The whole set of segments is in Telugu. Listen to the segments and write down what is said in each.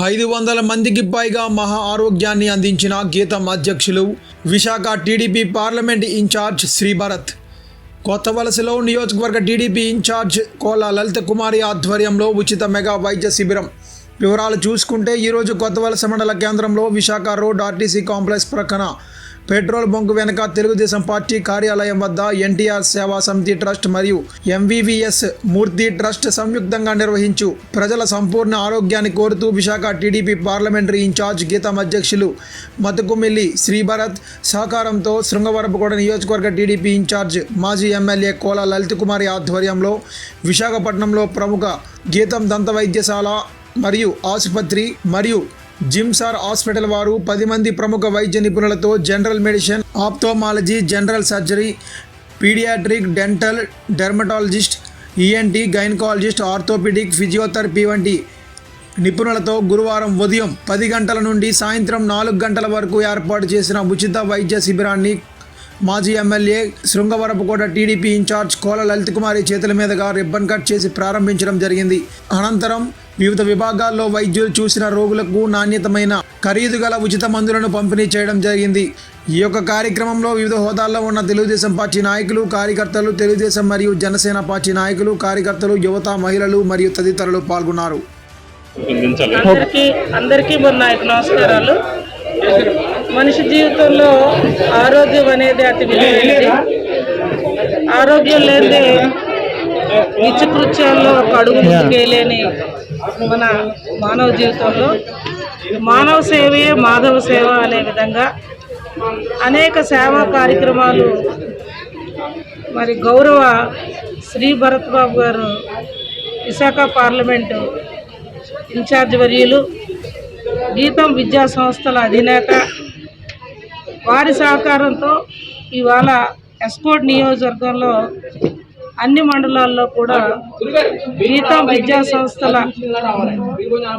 ఐదు వందల మందికి పైగా మహా ఆరోగ్యాన్ని అందించిన గీతం అధ్యక్షులు Visakha TDP parliament in-charge Sribharat కొత్త వలసలో నియోజకవర్గ టీడీపీ ఇన్ఛార్జ్ కోల లలిత కుమారి ఆధ్వర్యంలో ఉచిత మెగా వైద్య శిబిరం. వివరాలు చూసుకుంటే ఈరోజు కొత్త వలస మండల కేంద్రంలో విశాఖ రోడ్ ఆర్టీసీ కాంప్లెక్స్ ప్రక్కన పెట్రోల్ బంక్ వెనుక తెలుగుదేశం పార్టీ కార్యాలయం వద్ద ఎన్టీఆర్ సేవా సమితి ట్రస్ట్ మరియు ఎంవీవీఎస్ మూర్తి ట్రస్ట్ సంయుక్తంగా నిర్వహించు. ప్రజల సంపూర్ణ ఆరోగ్యాన్ని కోరుతూ విశాఖ టీడీపీ పార్లమెంటరీ ఇన్ఛార్జ్ గీతం అధ్యక్షులు మతుకుమిల్లి శ్రీభరత్ సహకారంతో శృంగవరపుకోట నియోజకవర్గ టీడీపీ ఇన్ఛార్జ్ మాజీ ఎమ్మెల్యే కోల లలిత్ కుమారి ఆధ్వర్యంలో విశాఖపట్నంలో ప్రముఖ గీతం దంత వైద్యశాల మరియు ఆసుపత్రి మరియు జిమ్సార్ హాస్పిటల్ వారు పది మంది ప్రముఖ వైద్య నిపుణులతో general medicine ophthalmology general surgery paediatric dental dermatologist ENT gynaecologist orthopaedic physiotherapy వంటి నిపుణులతో గురువారం ఉదయం పది గంటల నుండి సాయంత్రం నాలుగు గంటల వరకు ఏర్పాటు చేసిన ఉచిత వైద్య శిబిరాన్ని మాజీ MLA Srungavarapukota TDP in-charge Kola Lalith Kumari చేతుల మీదుగా రిబ్బన్ కట్ చేసి ప్రారంభించడం జరిగింది. అనంతరం వివిధ విభాగాల్లో వైద్యులు చూసిన రోగులకు నాణ్యతమైన ఖరీదు గల ఉచిత మందులను పంపిణీ చేయడం జరిగింది. ఈ యొక్క కార్యక్రమంలో వివిధ హోదాల్లో ఉన్న తెలుగుదేశం పార్టీ నాయకులు కార్యకర్తలు తెలుగుదేశం మరియు జనసేన పార్టీ నాయకులు కార్యకర్తలు యువత మహిళలు మరియు తదితరులు పాల్గొన్నారు. అందరికీ అందరికీ మన నాయకు నమస్కారాలు. మనిషి జీవితంలో ఆరోగ్యం అనేది అతి విలువైనది. ఆరోగ్యం లేని నిత్యకృత్యాల్లో ఒక అడుగు ముందుకేయలేని మన మానవ జీవితంలో. మానవ సేవయే మాధవ సేవ అనే విధంగా అనేక సేవా కార్యక్రమాలు మరి గౌరవ శ్రీ భరత్ బాబు గారు విశాఖ పార్లమెంటు ఇన్ఛార్జ్ వర్యులు గీతం విద్యా సంస్థల అధినేత వారి సహకారంతో ఇవాళ ఎస్కోట్ నియోజకవర్గంలో అన్ని మండలాల్లో కూడా గీతా విద్యా సంస్థల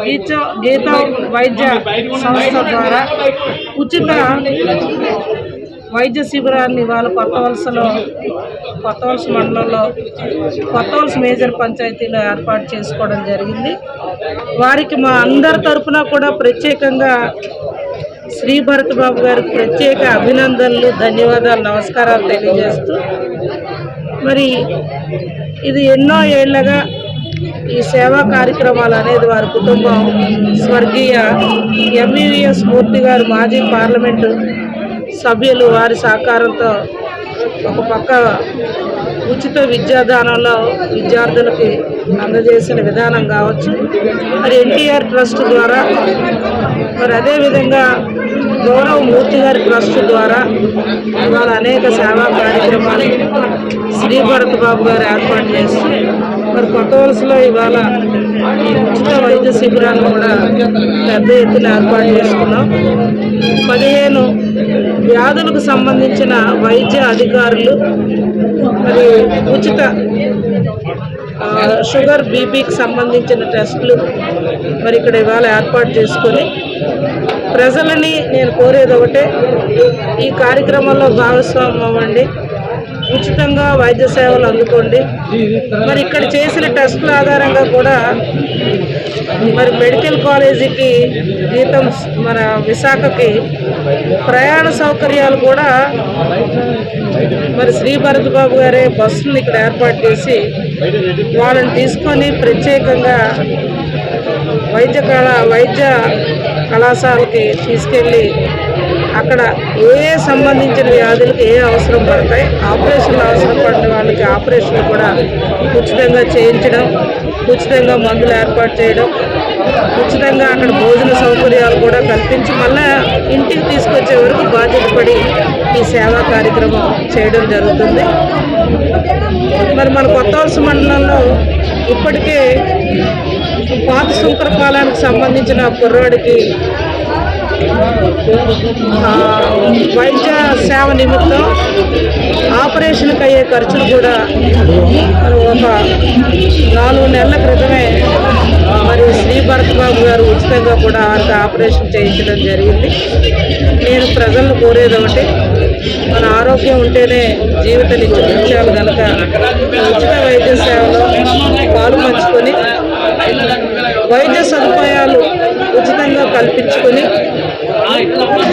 గీత గీతా వైద్య సంస్థ ద్వారా ఉచిత వైద్య శిబిరాన్ని ఇవాళ కొత్త వలసలో కొత్త వలస మండలంలో కొత్త వలస మేజర్ పంచాయతీలో ఏర్పాటు చేసుకోవడం జరిగింది. వారికి మా అందరి తరఫున కూడా ప్రత్యేకంగా శ్రీ భరత్ బాబు గారికి ప్రత్యేక అభినందనలు ధన్యవాదాలు నమస్కారాలు తెలియజేస్తూ మరి ఇది ఎన్నో ఏళ్ళగా ఈ సేవా కార్యక్రమాలు అనేది వారి కుటుంబం స్వర్గీయ ఎంఈవిఎస్ మూర్తి గారు మాజీ పార్లమెంటు సభ్యులు వారి సహకారంతో ఒక పక్క ఉచిత విద్యాదానంలో విద్యార్థులకి అందజేసిన విధానం కావచ్చు. మరి ఎన్టీఆర్ ట్రస్ట్ ద్వారా మరి అదేవిధంగా గౌరవ మూర్తి గారి ట్రస్ట్ ద్వారా ఇవాళ అనేక సేవా కార్యక్రమాలు శ్రీ భరత్ బాబు గారు ఏర్పాటు చేసి మరి కొత్త వలసలో ఇవాళ ఈ ఉచిత వైద్య శిబిరాన్ని కూడా పెద్ద ఎత్తున ఏర్పాటు చేసుకున్నాం. పదిహేను వ్యాధులకు సంబంధించిన వైద్య అధికారులు మరి ఉచిత షుగర్ బీపీకి సంబంధించిన టెస్టులు మరి ఇక్కడ ఇవాళ ఏర్పాటు చేసుకొని ప్రజలని నేను కోరేది ఒకటే ఈ కార్యక్రమంలో భాగస్వామ్యం అవ్వండి. ఉచితంగా వైద్య సేవలు అందుకోండి. మరి ఇక్కడ చేసిన టెస్టుల ఆధారంగా కూడా మరి మెడికల్ కాలేజీకి జీతం మన విశాఖకి ప్రయాణ సౌకర్యాలు కూడా మరి శ్రీ భరత్ బాబు గారే బస్సుని ఇక్కడ ఏర్పాటు చేసి వాళ్ళని తీసుకొని ప్రత్యేకంగా వైద్య కళా వైద్య కళాశాలకి తీసుకెళ్ళి అక్కడ ఏ ఏ సంబంధించిన వ్యాధులకు ఏ అవసరం పడతాయి ఆపరేషన్లు అవసరం పడిన వాళ్ళకి ఆపరేషన్లు కూడా ఉచితంగా చేయించడం ఉచితంగా మందులు ఏర్పాటు చేయడం ఉచితంగా అక్కడ భోజన సౌకర్యాలు కూడా కల్పించి మళ్ళా ఇంటికి తీసుకొచ్చే వరకు బాధ్యత పడి ఈ సేవా కార్యక్రమం చేయడం జరుగుతుంది. మరి మన కొత్త వలస మండలంలో ఇప్పటికే పాత శంకరపాలెనికి సంబంధించిన కుర్రాడికి వైద్య సేవ నిమిత్తం ఆపరేషన్కి అయ్యే ఖర్చులు కూడా ఒక నాలుగు నెలల క్రితమే మరి శ్రీ భరత్ బాబు గారు ఉచితంగా కూడా వారికి ఆపరేషన్ చేయించడం జరిగింది. నేను ప్రజలను కోరేది ఒకటి మన ఆరోగ్యం ఉంటేనే జీవిత నిత్యాలు కనుక ఉచిత వైద్య సేవలో పాలు పంచుకొని వైద్య సదుపాయాలు ఉచితంగా కల్పించుకొని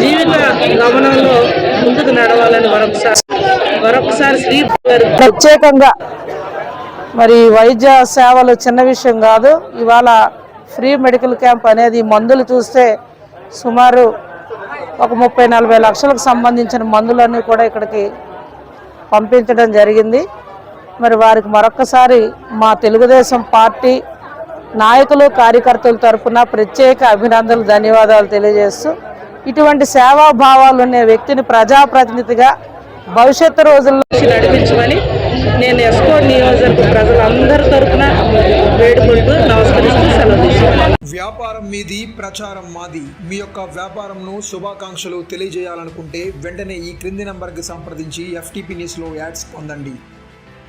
జీవిత గమనంలో ముందుకు నడవాలని మరొకసారి మరొకసారి శ్రీ ప్రత్యేకంగా మరి వైద్య సేవలు చిన్న విషయం కాదు. ఇవాళ ఫ్రీ మెడికల్ క్యాంప్ అనేది మందులు చూస్తే సుమారు ఒక ముప్పై నలభై లక్షలకు సంబంధించిన మందులన్నీ కూడా ఇక్కడికి పంపించడం జరిగింది. మరి వారికి మరొక్కసారి మా తెలుగుదేశం పార్టీ నాయకులు కార్యకర్తల తరపున ప్రత్యేక అభినందనలు ధన్యవాదాలు తెలియజేస్తూ ఇటువంటి సేవాభావాలు ఉన్న వ్యక్తిని ప్రజాప్రతినిధిగా భవిష్యత్తు రోజుల్లో నడిపించమని నేను ఎస్కో నియోజకవర్గ ప్రజలందరి తరపున వేడుకుంటూ నమస్కరిస్తూ సెలవు వ్యాపారం మీది ప్రచారం మాది. మీ యొక్క వ్యాపారంను శుభాకాంక్షలు తెలియజేయాలనుకుంటే వెంటనే ఈ క్రింది నంబర్కి సంప్రదించి ఎఫ్టీపీ న్యూస్లో యాడ్స్ పొందండి.